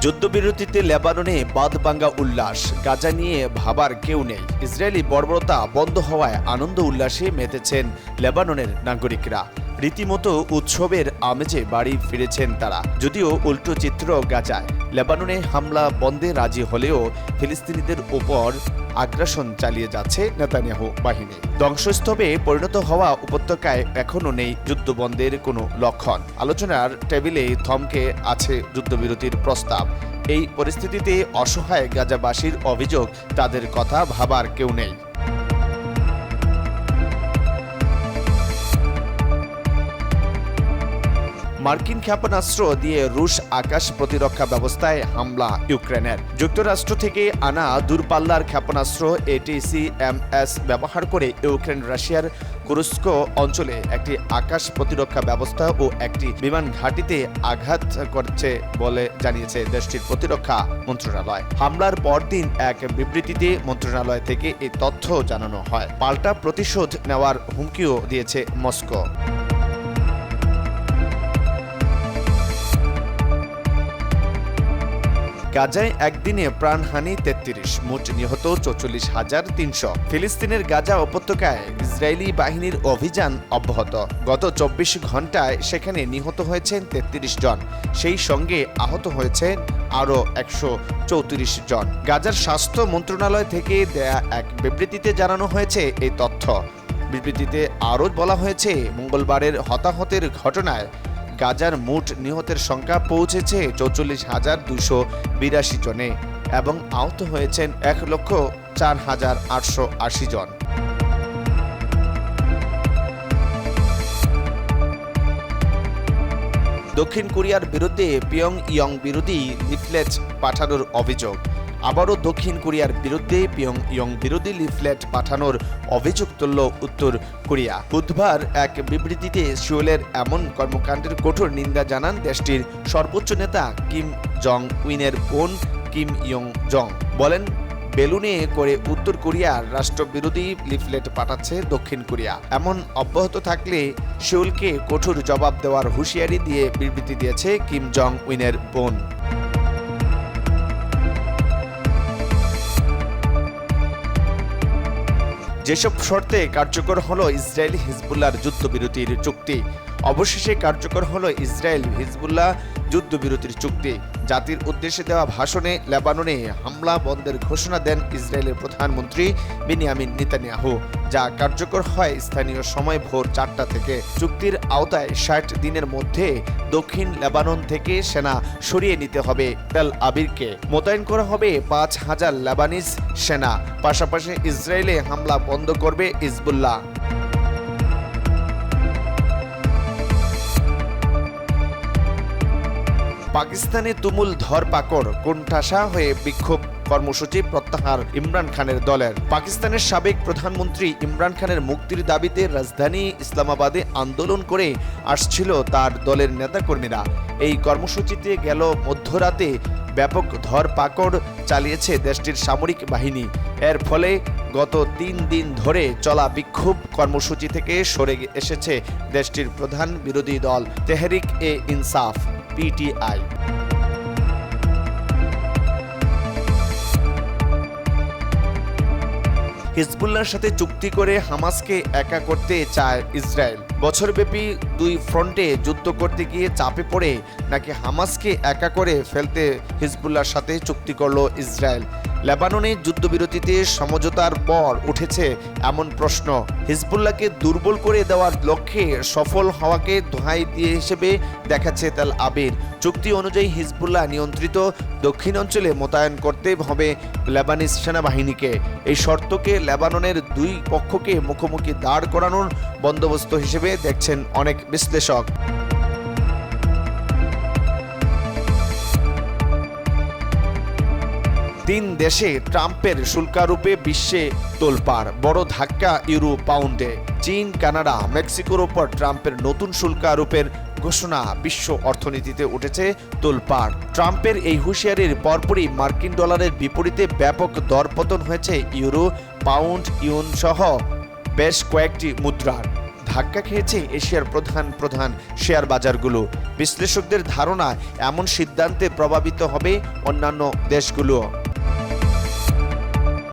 যুদ্ধবিরতিতে লেবাননে বাদবাঙ্গা উল্লাস। গাজা নিয়ে ভাবার কেউ নেই। ইসরায়েলি বর্বরতা বন্ধ হওয়ায় আনন্দ উল্লাসে মেতেছেন লেবাননের নাগরিকরা। রীতিমতো উৎসবের আমেজে বাড়ি ফিরেছেন তারা। যদিও উল্টো চিত্র গাজায়, লেবাননে হামলা বন্ধে রাজি হলেও ফিলিস্তিনিদের ওপর আগ্রাসন চালিয়ে যাচ্ছে নেতানিয়াহু বাহিনী। ধ্বংসস্তূপে পরিণত হওয়া উপত্যকায় এখনও নেই যুদ্ধবন্ধের কোনো লক্ষণ। আলোচনার টেবিলে থমকে আছে যুদ্ধবিরতির প্রস্তাব। এই পরিস্থিতিতে অসহায় গাজাবাসীর অভিযোগ, তাদের কথা ভাবার কেউ নেই। মার্কিন ক্ষেপণাস্ত্র দিয়ে রুশ আকাশ প্রতিরক্ষা ব্যবস্থায় হামলা ইউক্রেনের। যুক্তরাষ্ট্র থেকে আনা দূরপাল্লার ক্ষেপণাস্ত্র এটিসি এম এস ব্যবহার করে ইউক্রেন, রাশিয়ার কুরস্ক অঞ্চলে একটি আকাশ প্রতিরক্ষা ব্যবস্থা ও একটি বিমান ঘাঁটিতে আঘাত করছে বলে জানিয়েছে দেশটির প্রতিরক্ষা মন্ত্রণালয়। হামলার পরদিন এক বিবৃতিতে মন্ত্রণালয় থেকে এই তথ্য জানানো হয়। পাল্টা প্রতিশোধ নেওয়ার হুমকিও দিয়েছে মস্কো। গাজায় একদিনে প্রাণহানি তেত্রিশ, মোট নিহত চৌচল্লিশ হাজার তিনশো। ফিলিস্তিনের গাজা উপত্যকায় ইসরায়েলি বাহিনীর অভিযান অব্যাহত। গত চব্বিশ ঘন্টায় সেখানে নিহত হয়েছেন তেত্রিশ জন। সেই সঙ্গে আহত হয়েছেন আরও একশো চৌত্রিশ জন। গাজার স্বাস্থ্য মন্ত্রণালয় থেকে দেয়া এক বিবৃতিতে জানানো হয়েছে এই তথ্য। বিবৃতিতে আরও বলা হয়েছে, মঙ্গলবারের হতাহতের ঘটনায় গাজার মোট নিহতের সংখ্যা পৌঁছেছে চৌচল্লিশ হাজার দুশো বিরাশি জনে এবং আহত হয়েছেন এক লক্ষ চার হাজার আটশো আশি জন। দক্ষিণ কোরিয়ার বিরুদ্ধে পিয়ং ইয়ং বিরোধী লিফলেট পাঠানোর অভিযোগ। আবারও দক্ষিণ কোরিয়ার বিরুদ্ধে পিয়ং ইয়ং বিরোধী লিফলেট পাঠানোর অভিযোগ তুলল উত্তর কোরিয়া। বুধবার এক বিবৃতিতে সিওলের এমন কর্মকাণ্ডের কঠোর নিন্দা জানান দেশটির সর্বোচ্চ নেতা কিম জং উইনের বোন কিম ইয়ং জং বলেন, বেলুনে করে উত্তর কোরিয়ার রাষ্ট্রবিরোধী লিফলেট পাঠাচ্ছে দক্ষিণ কোরিয়া। এমন অব্যাহত থাকলে সেউলকে কঠোর জবাব দেওয়ার হুঁশিয়ারি দিয়ে বিবৃতি দিয়েছে কিম জং উইনের বোন। যেসব শর্তে কার্যকর হল ইসরায়েল হিজবুল্লার যুদ্ধবিরতির চুক্তি। অবশেষে কার্যকর হল ইসরায়েল হিজবুল্লাহ যুদ্ধবিরতির চুক্তি। জাতির উদ্দেশ্যে দেওয়া ভাষণে লেবাননে হামলা বন্ধের ঘোষণা দেন ইসরায়েলের প্রধানমন্ত্রী বিনিয়ামিন নেতানিয়াহু, যা কার্যকর হয় স্থানীয় সময় ভোর চারটা থেকে। চুক্তির আওতায় ষাট দিনের মধ্যে দক্ষিণ লেবানন থেকে সেনা সরিয়ে নিতে হবে তেল আবিরকে। মোতায়েন করা হবে পাঁচ হাজার লেবানিজ সেনা। পাশাপাশি ইসরায়েলে হামলা বন্ধ করবে ইসবুল্লাহ পাকিস্তানে তুমুল ধরপাকড়, কোণঠাসা হয়ে বিক্ষোভ, কর্মসূচি প্রত্যাহার ইমরান খানের দলের। পাকিস্তানের সাবেক প্রধানমন্ত্রী ইমরান খানের মুক্তির দাবিতে রাজধানী ইসলামাবাদে আন্দোলন করে আসছিল তার দলের নেতাকর্মীরা। এই কর্মসূচিতে গেল মধ্যরাতে ব্যাপক ধরপাকড় চালিয়েছে দেশটির সামরিক বাহিনী। এর ফলে গত তিন দিন ধরে চলা বিক্ষোভ কর্মসূচি থেকে সরে এসেছে দেশটির প্রধান বিরোধী দল তেহরিক এ ইনসাফ পিটিআই হিজবুল্লার সাথে চুক্তি করে হামাসকে একা করতে চায় ইসরায়েল। বছরব্যাপী দুই ফ্রন্টে যুদ্ধ করতে গিয়ে চাপে পড়ে নাকি হামাসকে একা করে ফেলতে হিজবুল্লার সাথে চুক্তি করল ইসরায়েল। লেবাননে যুদ্ধবিরতিতে সমঝোতার পর উঠেছে এমন প্রশ্ন। হিজবুল্লাহকে দুর্বল করে দেওয়ার লক্ষ্যে সফল হওয়াকে দোহাই দিয়ে হিসেবে দেখাচ্ছে তেল আবির চুক্তি অনুযায়ী হিজবুল্লাহ নিয়ন্ত্রিত দক্ষিণ অঞ্চলে মোতায়েন করতে হবে লেবানিজ সেনাবাহিনীকে। এই শর্তকে লেবাননের দুই পক্ষকে মুখোমুখি দাঁড় করানোর বন্দোবস্ত হিসেবে দেখছেন অনেক বিশ্লেষক। তিন দেশে ট্রাম্পের শুল্কারূপে বিশ্বে তোলপাড়, বড় ধাক্কা ইউরো পাউন্ডে। চীন, কানাডা, মেক্সিকোর ওপর ট্রাম্পের নতুন শুল্কারোপের ঘোষণা বিশ্ব অর্থনীতিতে উঠেছে তোলপাড়। ট্রাম্পের এই হুঁশিয়ারির পরপরই মার্কিন ডলারের বিপরীতে ব্যাপক দরপতন হয়েছে ইউরো, পাউন্ড, ইউন সহ বেশ কয়েকটি মুদ্রার। ধাক্কা খেয়েছে এশিয়ার প্রধান প্রধান শেয়ার বাজারগুলো। বিশ্লেষকদের ধারণা এমন সিদ্ধান্তে প্রভাবিত হবে অন্যান্য দেশগুলো